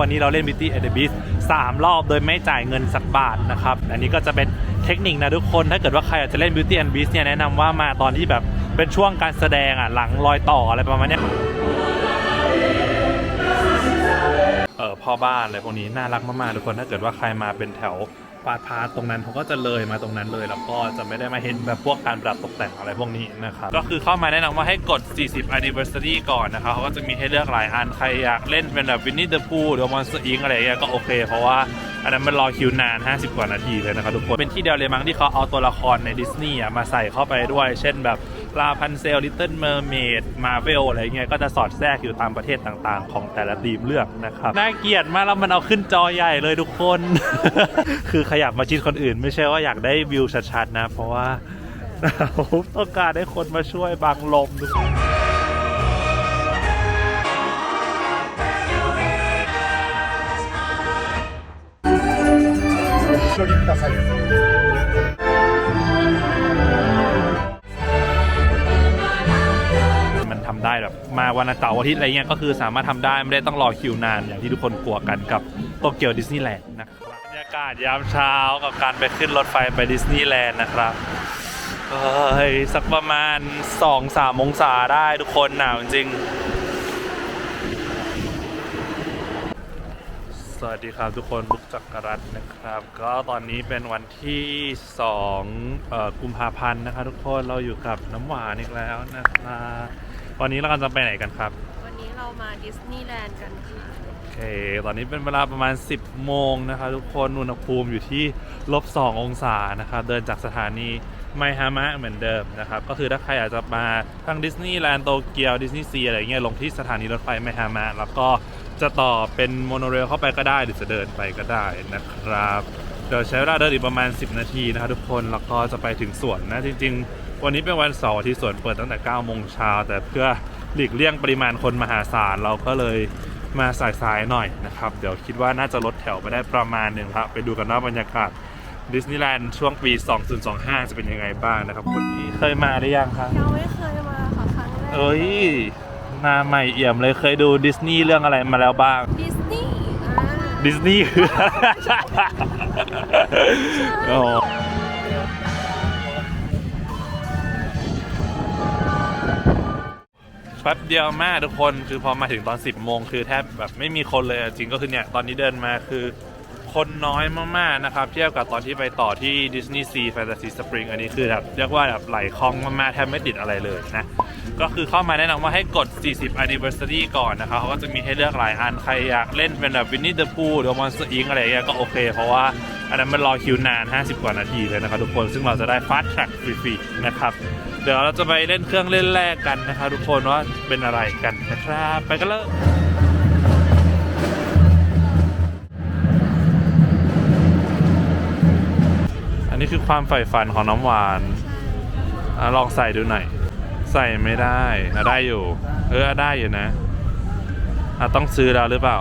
วันนี้เราเล่น Beauty and the Beast สามรอบโดยไม่จ่ายเงินสักบาทนะครับ อันนี้ก็จะเป็นเทคนิคนะทุกคน ถ้าเกิดว่าใครอยากจะเล่น Beauty and the Beast เนี่ยแนะนำว่ามาตอนที่แบบเป็นช่วงการแสดงอะหลังรอยต่ออะไรประมาณนี้เออพ่อบ้านอะไรพวกนี้น่ารักมากๆทุกคนถ้าเกิดว่าใครมาเป็นแถว ปาดพาตรงนั้นเขาก็จะเลยมาตรงนั้นเลย แล้วก็จะไม่ได้มาเห็นแบบพวกการปรับตกแต่งอะไรพวกนี้นะครับก็คือเข้ามาแนะนำว่าให้กด 40 anniversary ก่อนนะครับเขาก็จะมีให้เลือกหลายอันใครอยากเล่นเป็นแบบวินนี่เดอะพูหรือ Monster Inc อะไรอย่างเงี้ยก็โอเค เพราะว่าอันนั้นมันรอคิวนาน 50 กว่านาทีเลยนะครับทุกคนเป็นที่เดียวเลยมั้งที่เขาเอาตัวละครในดิสนีย์มาใส่เข้าไปด้วย เช่นแบบ ลาพันเซลลิตเติ้ลเมอร์เมดมาเฟลอะไรเงี้ยก็จะสอดแทรกอยู่ตามประเทศต่างๆ ของแต่ละทีมเลือกนะครับ น่าเกลียดมากแล้วมันเอาขึ้นจอใหญ่เลยทุกคน คือขยับมาชิดคนอื่น ไม่ใช่ว่าอยากได้วิวชัดๆนะ เพราะว่าต้องการให้คนมาช่วยบังลมทุกคนโชยิาไทำได้แบบมาวันเสาร์อาทิตย์อะไรเงี้ยก็คือสามารถทำได้ไม่ได้ต้องรอคิวนานอย่างที่ทุกคนกลัวกันกับโตเกียวดิสนีย์แลนด์นะครับบรรยากาศยามเช้ากับการไปขึ้นรถไฟไปดิสนีย์แลนด์นะครับเอ้ยสักประมาณ 2-3องศาได้ทุกคนหนาวจริงสวัสดีครับทุกคนบุกจักรรัตน์นะครับ ก็ตอนนี้เป็นวันที่2เอ่อกุมภาพันธ์นะครับทุกคนเราอยู่กับน้ำหวานอีกแล้วนะครับ วันนี้เรากำลังจะไปไหนกันครับ วันนี้เรามาดิสนีย์แลนด์กันค่ะ โอเค ตอนนี้เป็นเวลาประมาณ 10 โมงนะครับทุกคน อุณหภูมิอยู่ที่ลบ 2 องศานะครับ เดินจากสถานีไมฮามะเหมือนเดิมนะครับ ก็คือถ้าใครอยากจะมาทางดิสนีย์แลนด์โตเกียวดิสนีย์ซีอะไรเงี้ยลงที่สถานีรถไฟไมฮามะ แล้วก็จะต่อเป็นโมโนเรลเข้าไปก็ได้หรือจะเดินไปก็ได้นะครับ เดี๋ยวใช้เวลาเดินอีกประมาณ 10 นาทีนะครับทุกคน แล้วก็จะไปถึงสวนนะจริง ๆ วันนี้เป็นวันเสาร์ที่สวนเปิดตั้งแต่9โมงเช้าแต่เพื่อหลีกเลี่ยงปริมาณคนมหาศาลเราก็เลยมาสายๆหน่อยนะครับ เดี๋ยวคิดว่าน่าจะลดแถวไปได้ประมาณหนึ่งครับ ไปดูกันว่าบรรยากาศดิสนีย์แลนด์ช่วงปี 2025 จะเป็นยังไงบ้างนะครับคนนี้เคยมาหรือยังครับยังไม่เคยมาค่ะครั้งแรกเอ้ยมาใหม่เอี่ยมเลยเคยดูดิสนีย์เรื่องอะไรมาแล้วบ้างดิสนีย์อ่าดิสนีย์คือโอ้ แป๊บเดียวมากทุกคนคือพอมาถึงตอน 10โมงคือแทบแบบไม่มีคนเลยจริงก็คือเนี่ยตอนนี้เดินมาคือคนน้อยมากๆนะครับเทียบกับตอนที่ไปต่อที่ดิสนีย์ซีแฟนตาซีสปริงอันนี้คือแบบเรียกว่าแบบไหลคล่องมากๆแทบไม่ติดอะไรเลยนะ ก็คือเข้ามาแนะนำว่าให้กด 40 anniversary ก่อนนะครับเขาก็จะมีให้เลือกหลายอันใครอยากเล่นเป็นแบบวินนี่เดอะพูหรือ Monster Inc อะไรเงี้ยก็โอเค เพราะว่าอันนั้นมันรอคิวนาน 50 กว่านาทีเลยนะครับทุกคนซึ่งเราจะได้ fast track ฟรีๆนะครับ เดี๋ยวเราจะไปเล่นเครื่องเล่นแรกกันนะครับทุกคนว่าเป็นอะไรกันนะครับ ไปกันเลยอันนี้คือความใฝ่ฝันของน้ำหวานอะลองใส่ดูหน่อย ใส่ไม่ได้อะได้อยู่ เออได้อยู่นะอะต้องซื้อแล้วหรือเปล่า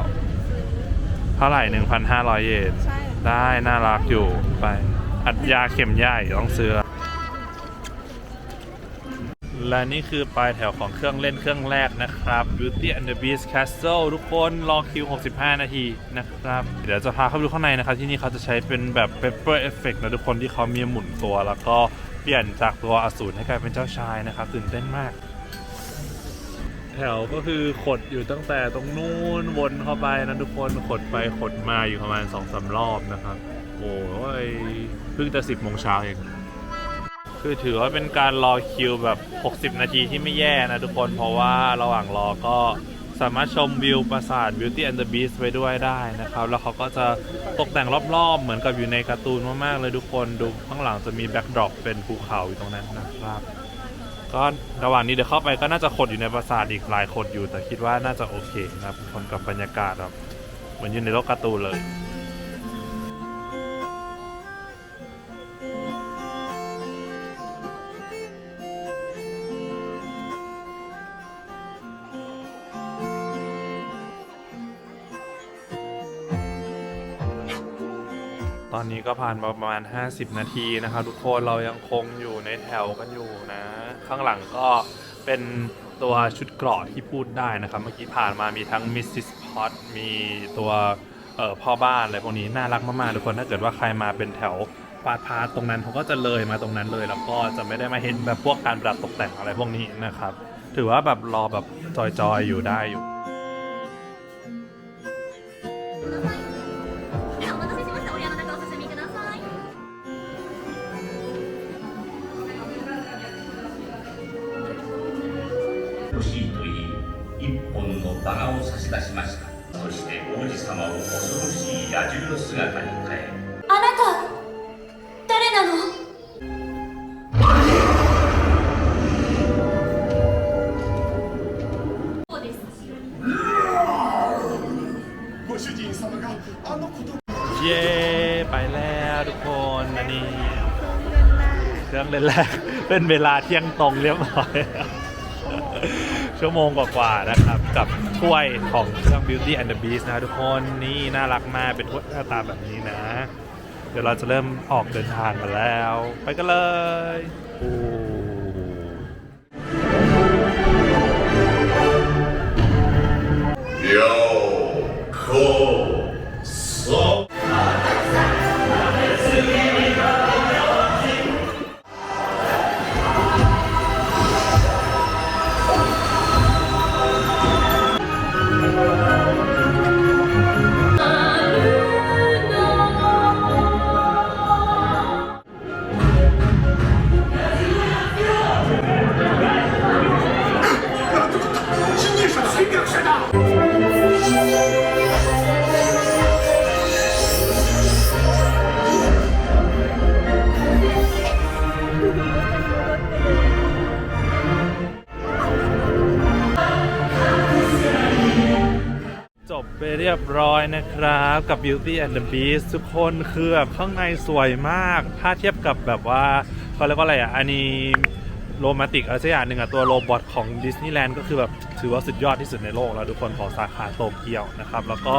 เท่าไหร่1,500เยน ใช่ ได้น่ารักอยู่ไป อัดยาเข็มใหญ่ต้องซื้อ และนี่คือปลายแถวของเครื่องเล่นเครื่องแรกนะครับ Beauty and the Beast Castle ทุกคนรอคิว 65 นาทีนะครับ เดี๋ยวจะพาเข้าไปดูข้างในนะครับ ที่นี่เขาจะใช้เป็นแบบ Pepper Effect นะทุกคนที่เขามีหมุนตัว แล้วก็เปลี่ยนจากตัวอสูรให้กลายเป็นเจ้าชายนะครับตื่นเต้นมาก แถวก็คือขดอยู่ตั้งแต่ตรงนู้นวนเข้าไปนะทุกคนขดไปขดมาอยู่ประมาณสองสารอบนะครับ โอ้ยเพิ่งจะสิบโมงเช้าเอง คือถือว่าเป็นการรอคิวแบบ 60 นาทีที่ไม่แย่นะทุกคนเพราะว่าระหว่างรอก็สามารถชมวิวปราสาท Beauty and the Beast ไปด้วยได้นะครับ แล้วเขาก็จะตกแต่งรอบๆ เหมือนกับอยู่ในการ์ตูนมากๆเลยทุกคนดูข้างหลังจะมีแบ็กดรอปเป็นภูเขาอยู่ตรงนั้นนะครับ ก็ระหว่างนี้เดี๋ยวเข้าไปก็น่าจะขดอยู่ในปราสาทอีกหลายคนอยู่ แต่คิดว่าน่าจะโอเคนะครับคนกับบรรยากาศแบบเหมือนอยู่ในโลกการ์ตูนเลย ก็ผ่านมาประมาณ 50 นาทีนะครับ ทุกคนเรายังคงอยู่ในแถวกันอยู่นะ ข้างหลังก็เป็นตัวชุดเกราะที่พูดได้นะครับ เมื่อกี้ผ่านมามีทั้งมิสซิสพอตมีตัวเอ่อพ่อบ้านอะไรพวกนี้น่ารักมากๆทุกคนถ้าเกิดว่าใครมาเป็นแถวปาดพาตรงนั้นเขาก็จะเลยมาตรงนั้นเลย แล้วก็จะไม่ได้มาเห็นแบบพวกการประดับตกแต่งอะไรพวกนี้นะครับ ถือว่าแบบรอแบบจอยๆอยู่ได้อยู่ เครื่องเล่นแรกเป็นเวลาเที่ยงตรงเรียบร้อย ชั่วโมงกว่าๆนะครับ กับถ้วยของเครื่อง Beauty and the Beast นะทุกคนนี่น่ารักมากเป็นถ้วยหน้าตาแบบนี้นะ เดี๋ยวเราจะเริ่มออกเดินทางกันแล้ว ไปกันเลยโอ้侵 รียบร้อยนะครับ กับ Beauty and the Beast ทุกคนคือแบบข้างในสวยมาก ถ้าเทียบกับแบบว่าเขาเรียกว่าอะไรอะอันนี้โรแมนติกอะไรสักอย่างหนึ่งอะตัวโรบอทของดิสนีย์แลนด์ก็คือแบบถือว่าสุดยอดที่สุดในโลกแล้วทุกคนของสาขาโตเกียวนะครับ แล้วก็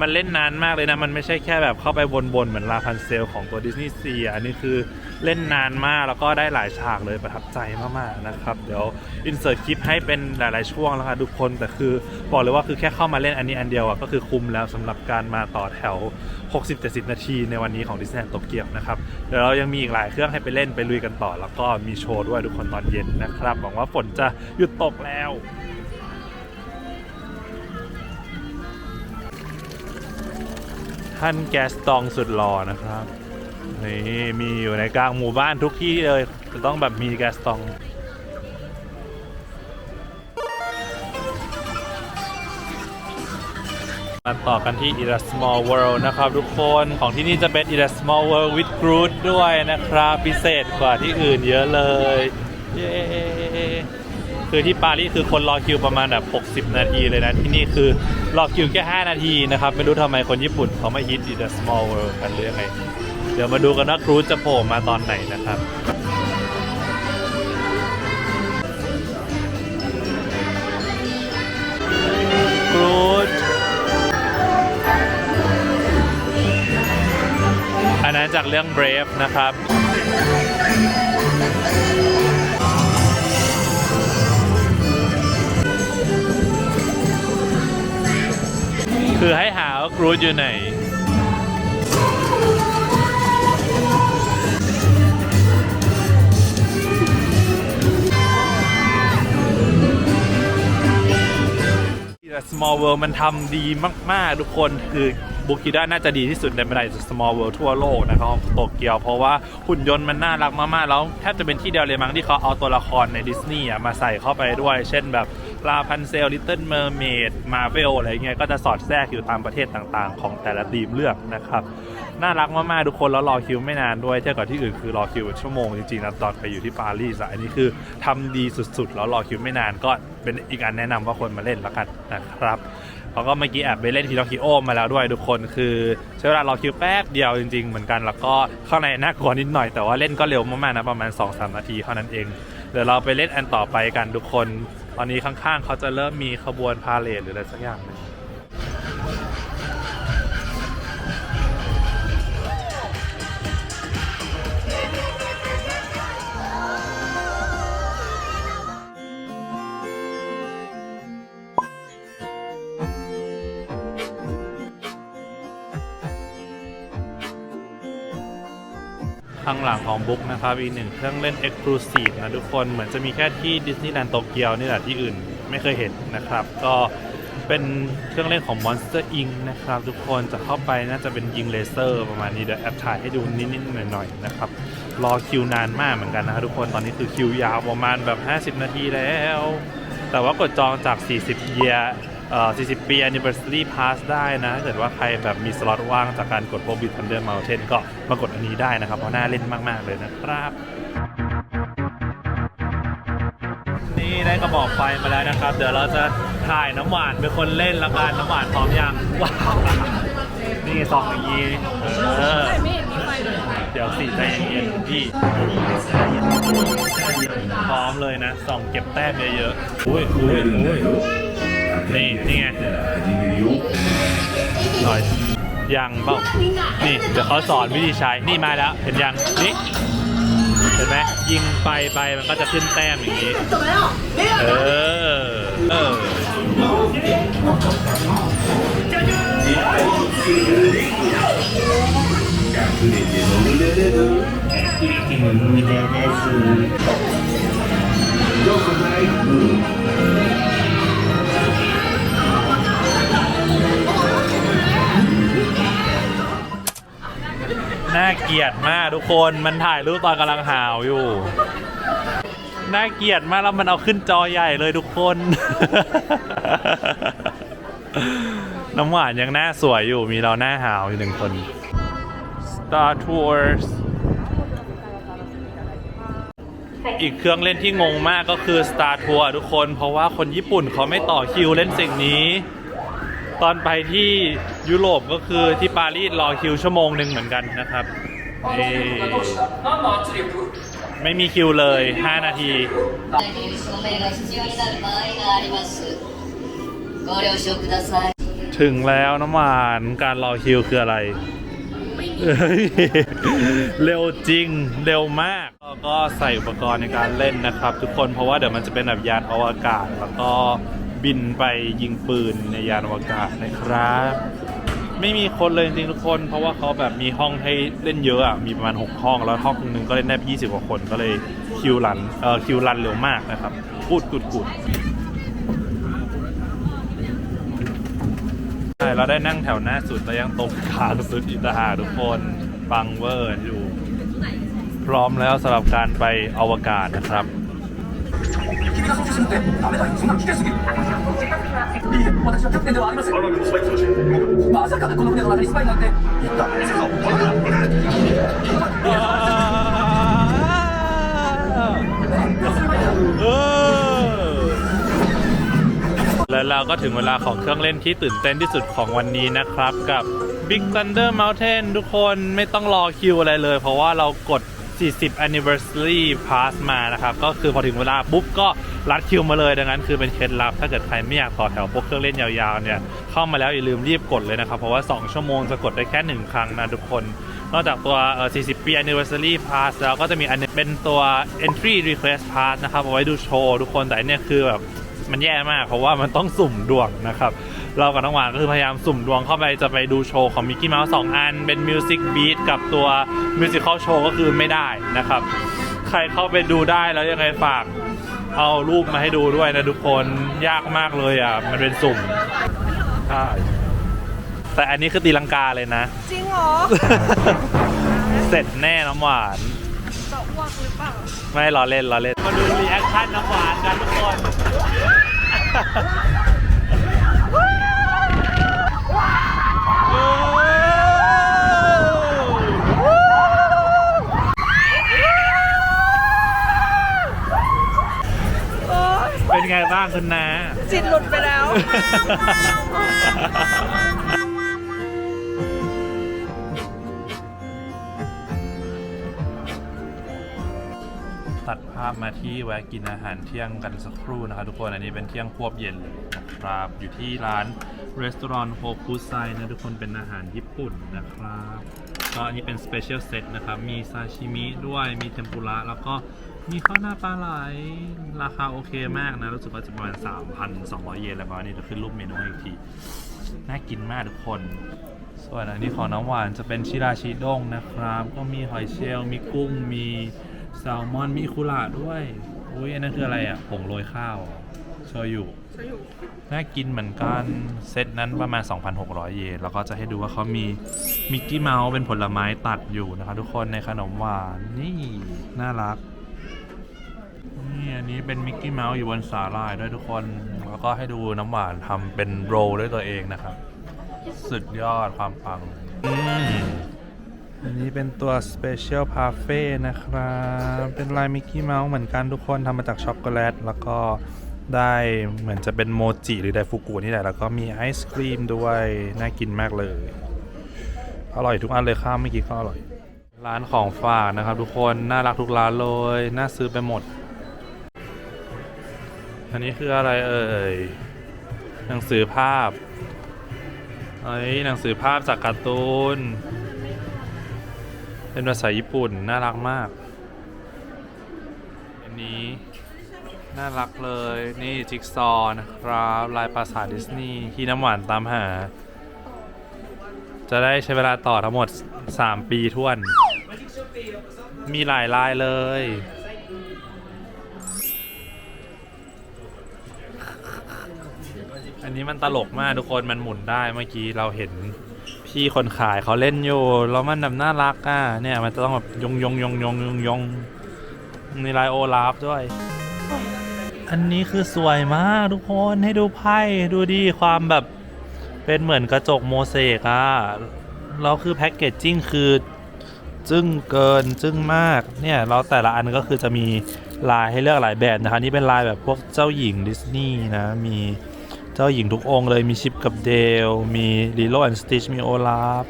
มันเล่นนานมากเลยนะ มันไม่ใช่แค่แบบเข้าไปวนๆ เหมือนลาพันเซลของตัวดิสนีย์ซีอันนี้คือเล่นนานมากแล้วก็ได้หลายฉากเลยประทับใจมากๆนะครับ เดี๋ยวอินเสิร์ตคลิปให้เป็นหลายๆช่วงแล้วค่ะทุกคนแต่คือบอกเลยว่าคือแค่เข้ามาเล่นอันนี้อันเดียวอะก็คือคุ้มแล้วสำหรับการมาต่อแถว 60-70 นาทีในวันนี้ของดิสนีย์โตเกียวนะครับเดี๋ยวเรายังมีอีกหลายเครื่องให้ไปเล่นไปลุยกันต่อ แล้วก็มีโชว์ด้วยทุกคนตอนเย็นนะครับหวังว่าฝนจะหยุดตกแล้ว ท่านแกสตองสุดหล่อนะครับนี่มีอยู่ในกลางหมู่บ้านทุกที่เลยจะต้องแบบมีแกสตองมาต่อกันที่ i r a Small World นะครับทุกคนของที่นี่จะเป็น i r a Small World with Groot ด้วยนะครับ พิเศษกว่าที่อื่นเยอะเลย เย้ คือที่ปารีสคือคนรอคิวประมาณแบบ60 นาทีเลยนะ ที่นี่คือรอคิวแค่ 5 นาทีนะครับ ไม่รู้ทำไมคนญี่ปุ่นเขาไม่ฮิต i r a Small World กันหรือยังไง เดี๋ยวมาดูกันว่ากรู t จะโผล่มาตอนไหนนะครับกรูดอันนั้นจากเรื่อง Brave นะครับ คือให้หาว่ากรูดอยู่ไหน Small World มันทำดีมาก ๆ ทุกคนคือบุกิด้าน่าจะดีที่สุดในบรรดา Small World ทั่วโลกนะครับของโตเกียวเพราะว่าหุ่นยนต์มันน่ารักมาก ๆ แล้วแทบจะเป็นที่เดียวเลยมั้งที่เขาเอาตัวละครในดิสนีย์มาใส่เข้าไปด้วย เช่นแบบ ลาพันเซลลิตเติ้ลเมอร์เมดมาเวลอะไรเงี้ยก็จะสอดแทรกอยู่ตามประเทศต่างๆ ของแต่ละทีมเลือกนะครับ น่ารักมากๆ ทุกคนแล้วรอคิวไม่นานด้วยเทียบกับที่อื่นคือรอคิวเป็นชั่วโมงจริงๆนะตอนไปอยู่ที่ปารีสอันนี้คือทำดีสุดๆ แล้วรอคิวไม่นานก็เป็นอีกอันแนะนำว่าคนมาเล่นแล้วกันนะครับแล้วก็เมื่อกี้แอบไปเล่นพินอคิโอมาแล้วด้วยทุกคนคือใช้เวลารอคิวแป๊บเดียวจริงๆ เหมือนกันแล้วก็ข้างในน่ากลัวนิดหน่อยแต่ว่าเล่นก็เร็วมากๆนะประมาณ 2-3 นาทีเท่านั้นเองเดี๋ยวเราไปเล่นอันต่อไปกันทุกคน ตอนนี้ข้างๆเขาจะเริ่มมีขบวนพาเลทหรืออะไรสักอย่างหนึง ข้างหลังของบุ๊กนะครับ อีกหนึ่งเครื่องเล่น Exclusive นะทุกคนเหมือนจะมีแค่ที่ดิสนีย์แลนด์โตเกียวนี่แหละที่อื่นไม่เคยเห็นนะครับ ก็เป็นเครื่องเล่นของ Monster Inc นะครับทุกคนจะเข้าไปน่าจะเป็นยิงเลเซอร์ประมาณนี้เดี๋ยวแอปถ่ายให้ดูนิดๆหน่อยๆนะครับ รอคิวนานมากเหมือนกันนะครับทุกคนตอนนี้คือคิวยาวประมาณแบบ 50 นาทีแล้ว แต่ว่ากดจองจาก 40 year เอ่อ 40 ปี anniversary pass ได้นะถ้าเกิดว่าใครแบบมีสล็อตว่างจากการกด Hobbit Thunder Mountain ก็มากดอันนี้ได้นะครับ เพราะน่าเล่นมาก ๆ เลยนะครับ นี่ได้กระบอกไฟมาแล้วนะครับ เดี๋ยวเราจะถ่ายน้ำหวานเป็นคนเล่นละกันน้ำหวานพร้อมยัง ว้าว นี่สองอย่างนี้เออเดี๋ยวสี่ใจเย็นๆพี่พร้อมเลยนะส่องเก็บแต้มเยอะๆอุ้ยอุ้ยอุ้ย นี่นี่ไงหน่อยยังเปล่านี่เดี๋ยวเขาสอนวิธีใช้นี่มาแล้ว เห็นยังนี่เห็นไหมยิงไปไปมันก็จะขึ้นแต้มอย่างนี้เออเออ น่าเกลียดมากทุกคนมันถ่ายรูปตอนกำลังหาวอยู่ น่าเกลียดมากแล้วมันเอาขึ้นจอใหญ่เลยทุกคน น้ำหวานยังหน้าสวยอยู่มีเราหน้าหาวอยู่หนึ่งคน Star Tours อีกเครื่องเล่นที่งงมากก็คือ Star Tour ทุกคน เพราะว่าคนญี่ปุ่นเขาไม่ต่อคิวเล่นสิ่งนี้ ตอนไปที่ยุโรปก็คือที่ปารีสรอคิวชั่วโมงหนึ่งเหมือนกันนะครับนี่ไม่มีคิวเลย 5 นาที ถึงแล้วน้ำหวานการรอคิวคืออะไร เร็วจริง เร็วมาก ก็ใส่อุปกรณ์ในการเล่นนะครับ ทุกคนเพราะว่าเดี๋ยวมันจะเป็นแบบยานอวกาศแล้วก็ บินไปยิงปืนในยานอวกาศนะครับ ไม่มีคนเลยจริงๆทุกคน เพราะว่าเขาแบบมีห้องให้เล่นเยอะอะมีประมาณ 6 ห้องแล้วห้องหนึงก็เล่นได้20กว่าคนก็เลยคิวรันเอ่อคิวรันเร็วมากนะครับกูดกูดกูดใช่เราได้นั่งแถวหน้าสุดแล้วยังตรงกลางสุดอีกต่างหากทุกคนฟังเวอร์อยู่ พร้อมแล้วสำหรับการไปอวกาศนะครับ 君が操縦するってダメだよそんなの危険すぎるいいえ私はキャプテンではありませんあなたのスパイ通信まさかこの船の中にスパイなんて言った行くぞほら แล้วเราก็ถึงเวลาของเครื่องเล่นที่ตื่นเต้นที่สุดของวันนี้นะครับ กับ Big Thunder Mountain ทุกคนไม่ต้องรอคิวอะไรเลย เพราะว่าเรากด 40 anniversary pass มานะครับ ก็คือพอถึงเวลาปุ๊บก็รัดคิวมาเลยดังนั้นคือเป็นเคล็ดลับ ถ้าเกิดใครไม่อยากต่อแถวพวกเครื่องเล่นยาวๆเนี่ยเข้ามาแล้วอย่าลืมรีบกดเลยนะครับ เพราะว่า 2 ชั่วโมงจะกดได้แค่ 1 ครั้งนะทุกคน นอกจากตัว 40 ปี anniversary pass แล้วก็จะมีอันเป็นตัว entry request pass นะครับเอาไว้ดูโชว์ทุกคนแต่เนี่ยคือแบบมันแย่มากเพราะว่ามันต้องสุ่มดวงนะครับ เรากับน้องหวานก็คือพยายามสุ่มดวงเข้าไปจะไปดูโชว์ของมิกกี้เมาส์สองอัน เป็นมิวสิกบีทกับตัวมิวสิค l ลโชว์ก็คือไม่ได้นะครับ ใครเข้าไปดูได้แล้วยังไงฝากเอารูปมาให้ดูด้วยนะทุกคนยากมากเลยอะ มันเป็นสุ่มใช่แต่อันนี้คือตีลังกาเลยนะ จริงเหรอ เสร็จแน่น้ำหวานจะอ้วกหรือเปล่า ไม่รอเล่นรอเล่น มาดูรีแอคชั่นน้ำหวานกันทุกคน ไงบ้างคุณนาจิตหลุดไปแล้ว ตัดภาพมาที่แวะกินอาหารเที่ยงกันสักครู่นะครับทุกคนอันนี้เป็นเที่ยงควบเย็นเลยนะครับอยู่ที่ร้านรีสอร์ทโฮคุไซนะทุกคนเป็นอาหารญี่ปุ่นนะครับก็อันนี้เป็นสเปเชียลเซตนะครับ มีซาชิมิด้วยมีเทมปุระแล้วก็ มีข้าวหน้าปลาไหล ราคาโอเคมากนะ รู้สึกว่าจะประมาณ 3,200 เยนอะไรประมาณนี้เดี๋ยวขึ้นรูปเมนูให้อีกที น่ากินมากทุกคน ส่วนอันนี้ของน้ำหวานจะเป็นชิราชิด้งนะครับ ก็มีหอยเชลล์มีกุ้ง มีแซลมอน มีอิคุระด้วยอุ้ยอันนั้นคืออะไรอะผงโรยข้าวเหรอโชยุจะอยู่น่ากินเหมือนกัน เซตนั้นประมาณ 2,600 เยน แล้วก็จะให้ดูว่าเขามีมิกกี้เมาส์เป็นผลไม้ตัดอยู่นะครับทุกคนในขนมหวาน นี่ น่ารัก นี่อันนี้เป็นมิกกี้เมาส์อยู่บนสาลายด้วยทุกคน แล้วก็ให้ดูน้ำหวานทำเป็นโรลด้วยตัวเองนะครับ สุดยอดความปังอืมอันนี้เป็นตัว Special Parfait นะครับ เป็นลายมิกกี้เมาส์เหมือนกันทุกคนทำมาจากช็อกโกแลต แล้วก็ได้เหมือนจะเป็นโมจิหรือไดฟูกุนี่แหละ แล้วก็มีไอศครีมด้วย น่ากินมากเลย อร่อยทุกอันเลยข้ามเมื่อกี้ก็อร่อย ร้านของฝากนะครับทุกคน น่ารักทุกร้านเลย น่าซื้อไปหมด อันนี้คืออะไรเอ่ย หนังสือภาพเอ้หนังสือภาพจากการ์ตูน เป็นภาษาญี่ปุ่น น่ารักมาก อันนี้ น่ารักเลย นี่จิ๊กซอว์นะครับ ลายปราสาทดิสนีย์ที่น้ำหวานตามหา จะได้ใช้เวลาต่อทั้งหมด 3 ปีท้วน มีหลายลายเลย อันนี้มันตลกมากทุกคนมันหมุนได้เมื่อกี้เราเห็นพี่คนขายเขาเล่นอยู่แล้วมันแบบน่ารักอะเนี่ยมันจะต้องแบบยงยงยงยงยงยงมีลายโอลาฟด้วย อันนี้คือสวยมากทุกคนให้ดูไพ่ดูดีความแบบเป็นเหมือนกระจกโมเสกอะแล้วคือแพ็กเกจจิ้งคือจึ้งเกินจึ้งมากเนี่ยแล้วแต่ละอันก็คือจะมีลายให้เลือกหลายแบบนะคะนี่เป็นลายแบบพวกเจ้าหญิงดิสนีย์นะมี เจ้าหญิงทุกองค์เลยมีชิปกับเดล มีลิโลแอนด์สติชมีโอลาฟ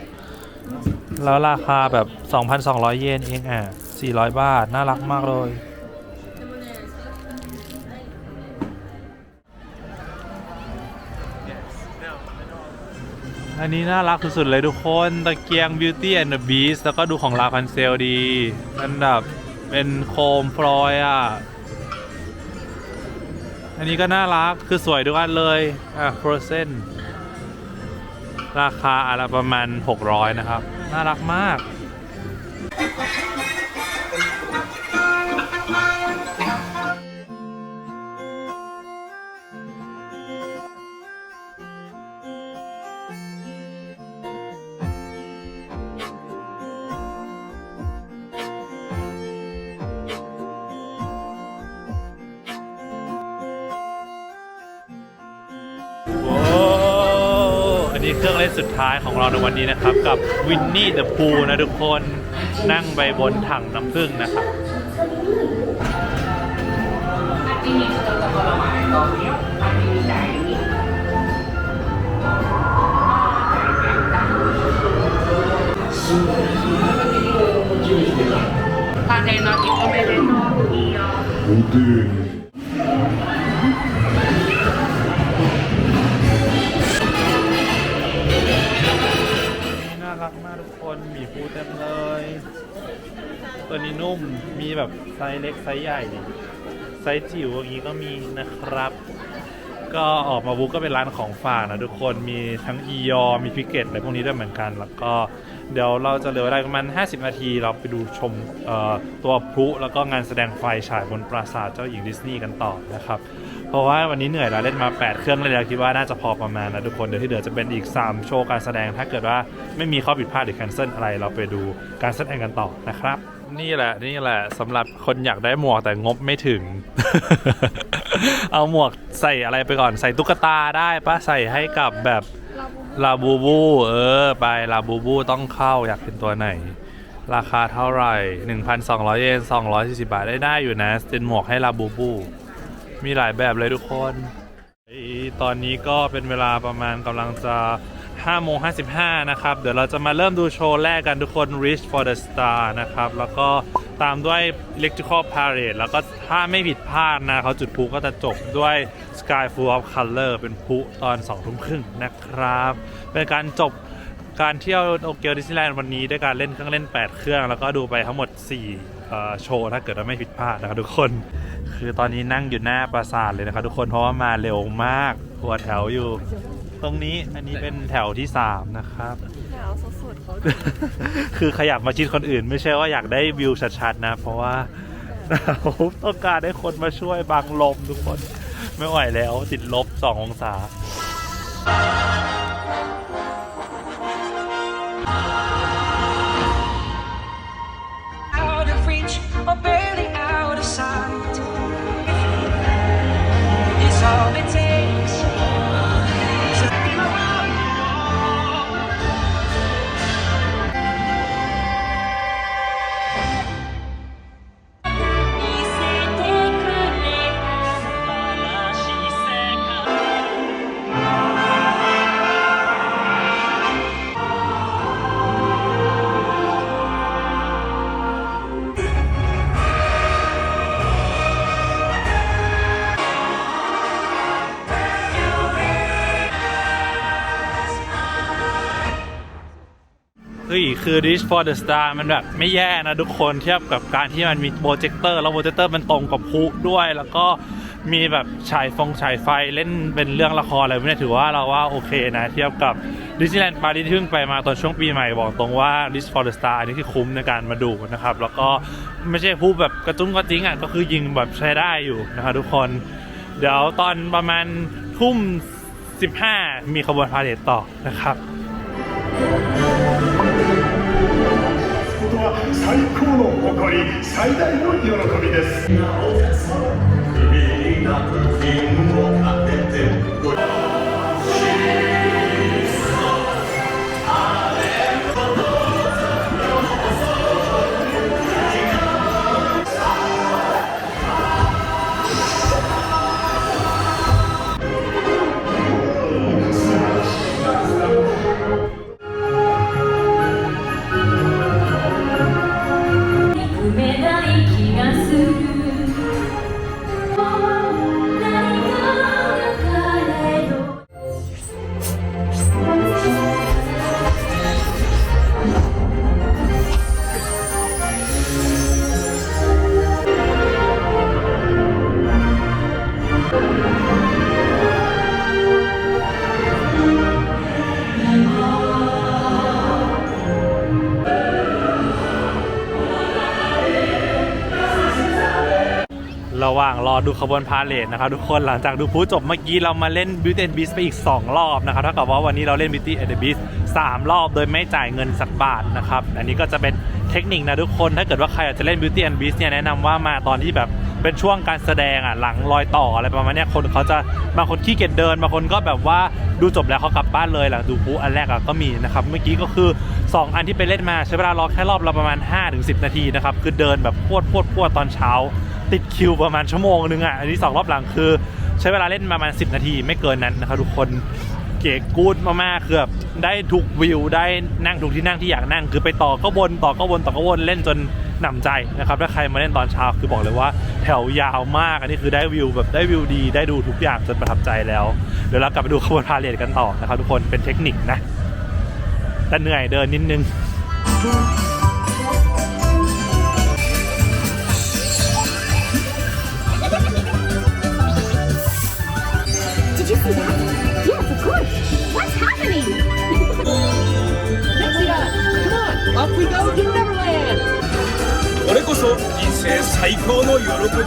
แล้วราคาแบบ 2,200 เยนเองอะ 400 บาท น่ารักมากเลย อันนี้น่ารักสุดๆเลยทุกคน ตะเกียง Beauty and the Beast แล้วก็ดูของลาพันเซลดีมันแบบเป็นโคมฟลอยอะ อันนี้ก็น่ารัก คือสวยทุกอันเลย อะ Frozen ราคาอะไรประมาณ 600 นะครับ น่ารักมาก รื่องเล่นสุดท้ายของเราในวันนี้นะครับ กับวินนี่เดอะพูนะทุกคนนั่งไปบนถังน้ำผึ้งนะครับน่า ฟูเต็มเลย ตัวนี้นุ่มมีแบบไซส์เล็กไซส์ใหญ่ไซส์จิ๋วอย่างนี้ก็มีนะครับ ก็ออกมาบุ๊กก็เป็นร้านของฝากนะทุกคนมีทั้งอียอมีพิกเก็ตอะไรพวกนี้ด้วยเหมือนกัน แล้วก็เดี๋ยวเราจะเหลือเวลาประมาณ 50 นาที เราไปดูชมตัวพลุแล้วก็งานแสดงไฟฉายบนปราสาทเจ้าหญิงดิสนีย์กันต่อนะครับ เพราะว่าวันนี้เหนื่อยแล้วเล่นมา 8 เครื่องเลยแล้วคิดว่าน่าจะพอประมาณนะทุกคนเดี๋ยวที่เหลือจะเป็นอีก 3 โชว์การแสดง ถ้าเกิดว่าไม่มีข้อผิดพลาดหรือแคนเซิลอะไรเราไปดูการแสดงกันต่อนะครับนี่แหละนี่แหละสำหรับคนอยากได้หมวกแต่งบไม่ถึง เอาหมวกใส่อะไรไปก่อนใส่ตุ๊กตาได้ปะใส่ให้กับแบบลาบูบูเออไปลาบูบูต้องเข้าอยากเป็นตัวไหน ราคาเท่าไหร่ 1,200 เยน 240 บาทได้ได้อยู่นะเป็นหมวกให้ลาบูบู มีหลายแบบเลยทุกคนตอนนี้ก็เป็นเวลาประมาณกำลังจะ5โมง55 นะครับ เดี๋ยวเราจะมาเริ่มดูโชว์แรกกันทุกคน Reach for the Star นะครับ แล้วก็ตามด้วย Electrical Parade แล้วก็ถ้าไม่ผิดพลาดนะเขาจุดพลุก็จะจบด้วย Sky Full of Color เป็นพลุตอน2ทุ่มครึ่งนะครับ เป็นการจบการเที่ยวโตเกียวดิสนีย์แลนด์วันนี้ด้วยการเล่นเครื่องเล่น 8 เครื่อง แล้วก็ดูไปทั้งหมด 4 โชว์ถ้าเกิดว่าไม่ผิดพลาดนะครับทุกคน คือตอนนี้นั่งอยู่หน้าปราสาทเลยนะครับทุกคนเพราะว่ามาเร็วมากหัวแถวอยู่ ตรงนี้อันนี้เป็นแถวที่3นะครับาวสดๆเขาคือขยับมาชิดคนอื่น ไม่ใช่ว่าอยากได้วิวชัดๆนะ เพราะว่าต้องการให้คนมาช่วยบังลมทุกคน ไม่ไหวแล้วติดลบ2องศา คือ Reach for the Star มันแบบไม่แย่นะทุกคนเทียบกับการที่มันมีโปรเจคเตอร์แล้วโปรเจคเตอร์มันตรงกับพุด้วย แล้วก็มีแบบฉายฟงฉายไฟเล่นเป็นเรื่องละครอะไรพวกนี้ถือว่าเราว่าโอเคนะ เทียบกับดิสนีย์แลนด์ปารีสที่เพิ่งไปมาตอนช่วงปีใหม่บอกตรงว่า Reach for the Star อันนี้คือคุ้มในการมาดูนะครับ แล้วก็ไม่ใช่พูดแบบกระตุ้งกระจิ้งอะก็คือยิงแบบใช้ได้อยู่นะครับทุกคน เดี๋ยวตอนประมาณทุ่ม 15 มีขบวนพาเหรดต่อนะครับ 最高の誇り最大の喜びです。 ดูขบวนพาเหรดนะครับทุกคนหลังจากดูพูจบเมื่อกี้เรามาเล่น Beauty and Beast ไปอีก 2 รอบนะครับเท่ากับว่าวันนี้เราเล่น Beauty and the Beast 3 รอบโดยไม่จ่ายเงินสักบาทนะครับ อันนี้ก็จะเป็นเทคนิคนะทุกคน ถ้าเกิดว่าใครอยากจะเล่น Beauty and Beast เนี่ยแนะนำว่ามาตอนที่แบบเป็นช่วงการแสดงอะหลังรอยต่ออะไรประมาณนี้คนเขาจะบางคนขี้เกียจเดินบางคนก็แบบว่าดูจบแล้วเขากลับบ้านเลยหลังดูพูอันแรกอะก็มีนะครับเมื่อกี้ก็คือ 2 อันที่ไปเล่นมาใช้เวลารอแค่รอบละประมาณ 5-10 นาทีนะครับคือเดินแบบพวดพวดพวดตอนเช้า ติดคิวประมาณชั่วโมงนึงอะ อันนี้สองรอบหลังคือ ใช้เวลาเล่นประมาณ 10 นาทีไม่เกินนั้นนะครับทุกคนเก๋กูดมากๆคือแบบได้ทุกวิวได้นั่งทุกที่นั่งที่อยากนั่ง คือไปต่อก็วนต่อก็วนต่อก็วนเล่นจนหนำใจนะครับถ้าใครมาเล่นตอนเช้าคือบอกเลยว่าแถวยาวมากอันนี้คือได้วิวแบบได้วิวดี ได้ดูทุกอย่างจนประทับใจแล้ว เดี๋ยวเรากลับไปดูขบวนพาเหรดกันต่อนะครับทุกคนเป็นเทคนิคนะแต่เหนื่อยเดินนิดนึง on, off we go to Neverland. これこそ人生最高の喜び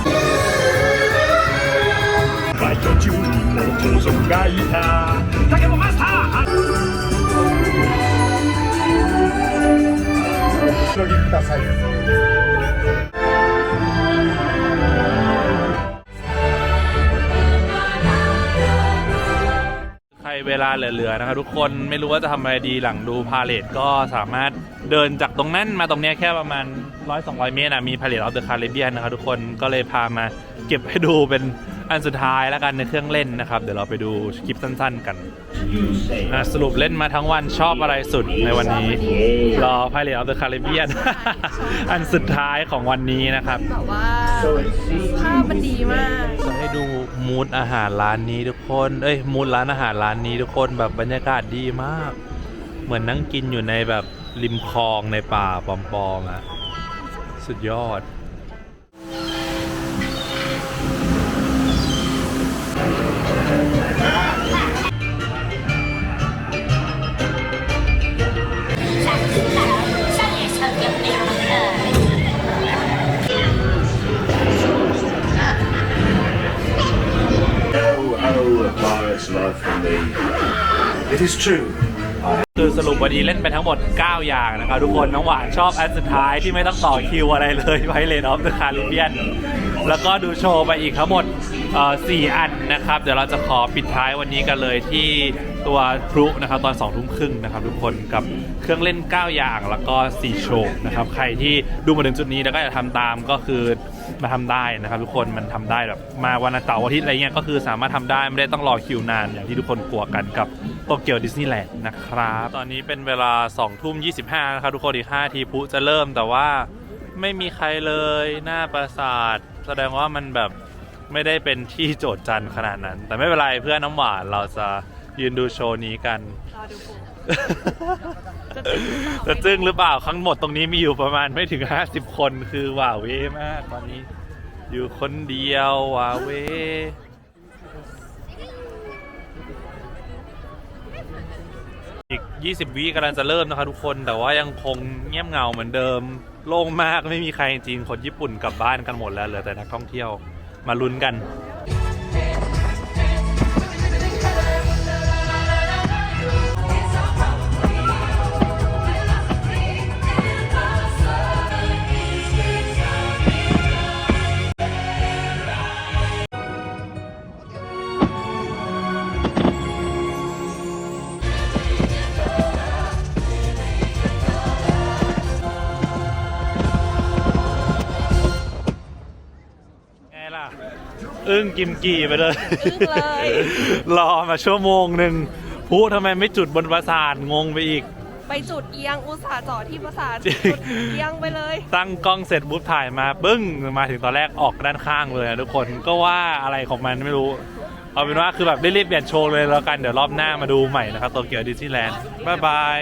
バイト中にも盗賊がいた竹もマスターお急ぎください ใครเวลาเหลือๆนะครับทุกคนไม่รู้ว่าจะทำอะไรดีหลังดูพาเลทก็สามารถ เดินจากตรงนั้นมาตรงเนี้ยแค่ประมาณ 100-200 เมตรนะมีพาเลทออฟเดอะคาริเบียนนะครับทุกคนก็เลยพามาเก็บให้ดูเป็นอันสุดท้ายแล้วกันในเครื่องเล่นนะครับ เดี๋ยวเราไปดูคลิปสั้นๆกันอะสรุปเล่นมาทั้งวันชอบอะไรสุดในวันนี้ รอพาเลทออฟเดอะคาริเบียนอันสุดท้ายของวันนี้นะครับแบบว่าภาพมันดีมากจะให้ดูมูดอาหารร้านนี้ทุกคนเอ้ยมูดร้านอาหารร้านนี้ทุกคนแบบบรรยากาศดีมาก เหมือนนั่งกินอยู่ในแบบ ริมคลองในป่าปอมๆอะสุดยอด No hour of Maris love for me. It is true. คือสรุปวันนี้เล่นไปทั้งหมด 9 อย่างนะครับทุกคนน้องหวานชอบอันสุดท้ายที่ไม่ต้องต่อคิวอะไรเลยไวเลนออฟเดอะคาริเบียน แล้วก็ดูโชว์ไปอีกทั้งหมด สี่อันนะครับ เดี๋ยวเราจะขอปิดท้ายวันนี้กันเลยที่ตัวพลุนะครับตอน2องทุ่มครึ่งนะครับทุกคนกับเครื่องเล่น 9 อย่างแล้วก็ 4 โชว์นะครับ ใครที่ดูมาถึงจุดนี้แล้วก็จะทำตามก็คือมาทำได้นะครับทุกคนมันทำได้แบบมาวันเสาร์อาทิตย์อะไรเงี้ยก็คือสามารถทำได้ไม่ได้ต้องรอคิวนานอย่างที่ทุกคนกลัวกันกับโตเกียวดิสนีย์แลนด์นะครับ ตอนนี้เป็นเวลา2ทุ่ม25นะครับทุกคนอีก5ทีพุจะเริ่มแต่ว่าไม่มีใครเลยหน้าปราสาท แสดงว่ามันแบบ ไม่ได้เป็นที่โจทย์จันทร์ขนาดนั้น แต่ไม่เป็นไรเพื่อนน้ำหวานเราจะยืนดูโชว์นี้กัน รอดูโปรจะจึ้งหรือเปล่าข้างหมดตรงนี้มีอยู่ประมาณไม่ถึง 50 คนคือว้าเวมากตอนนี้ อยู่คนเดียวว้าเวอีก 20 วิกำลังจะเริ่มนะครับทุกคนแต่ว่ายังคงเงียบเหงาเหมือนเดิม โล่งมากไม่มีใครจริงคนญี่ปุ่นกลับบ้านกันหมดแล้วเหลือแต่นักท่องเที่ยว มาลุ้นกัน กิมกี่ไปเลย อึ้งเลย รอมาชั่วโมงหนึ่งพูทำไมไม่จุดบนปราสาทงงไปอีก ไปจุดเอียงอุตส่าห์จอดที่ปราสาทจริง จุดเอียงไปเลย ตั้งกล้องเสร็จปุ๊บถ่ายมาปึ้งมาถึงตอนแรกออกด้านข้างเลยอะทุกคนก็ว่าอะไรของมันไม่รู้เอาเป็นว่าคือแบบได้รีบเปลี่ยนโชว์เลยแล้วกันเดี๋ยวรอบหน้ามาดูใหม่นะครับโตเกียวดิสนีย์แลนด์บ๊ายบาย